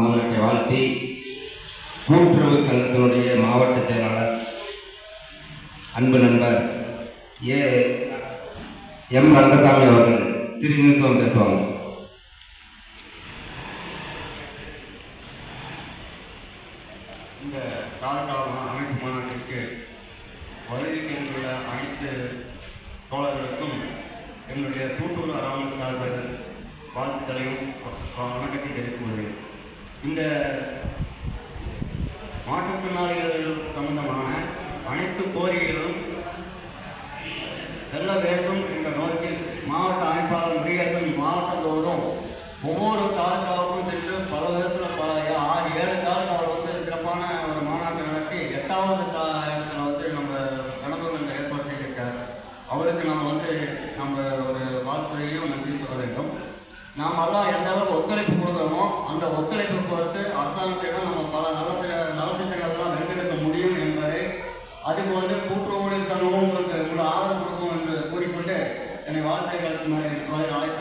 மாநாட்டை வாழ்த்தி கூட்டுறவு சங்கத்தினுடைய மாவட்ட செயலாளர் அன்பு நண்பர் ஏ எம் ரங்கசாமி அவர்கள் திருநிறுத்தம் பேசுவாங்க. இந்த தாலுகா அமைப்பு மாநாட்டிற்கு வருகை வருகின்ற அனைத்து தோழர்களுக்கும் எங்களுடைய கூட்டுறவு அறாமல் சார்பில் வாழ்த்துக்களையும் வணக்கத்தை தெரிவித்துக் கொள்கிறேன். இந்த மாற்றுத்திறனாளிகள் சம்பந்தமான அனைத்து கோரிக்கைகளும் செல்ல வேண்டும் என்ற நோக்கில் மாவட்ட அமைப்பாளர் முருகேசன் மாவட்டந்தோறும் ஒவ்வொரு தாலுகாவுக்கும் சென்று பல விதத்தில் பல ஆறு ஏழு தாலுகாவில் வந்து சிறப்பான ஒரு மாநாட்டை நடத்தி எட்டாவது தா இடத்துல வந்து நம்ம கடந்தூர் ஏற்பாடு செய்திருக்கார். அவருக்கு நம்ம வந்து நம்ம ஒரு வாழ்த்துறையும் நன்றி சொல்ல வேண்டும். நாம் எல்லாம் எந்த அளவுக்கு ஒத்துழைப்பு அதுபோன்று கூட்டுறவு உங்களுக்கு உங்களோட ஆதரவு கொடுக்கும் என்று கூறிக்கொண்டு என்னை வாழ்த்துக்கள் அழைப்பு நன்றி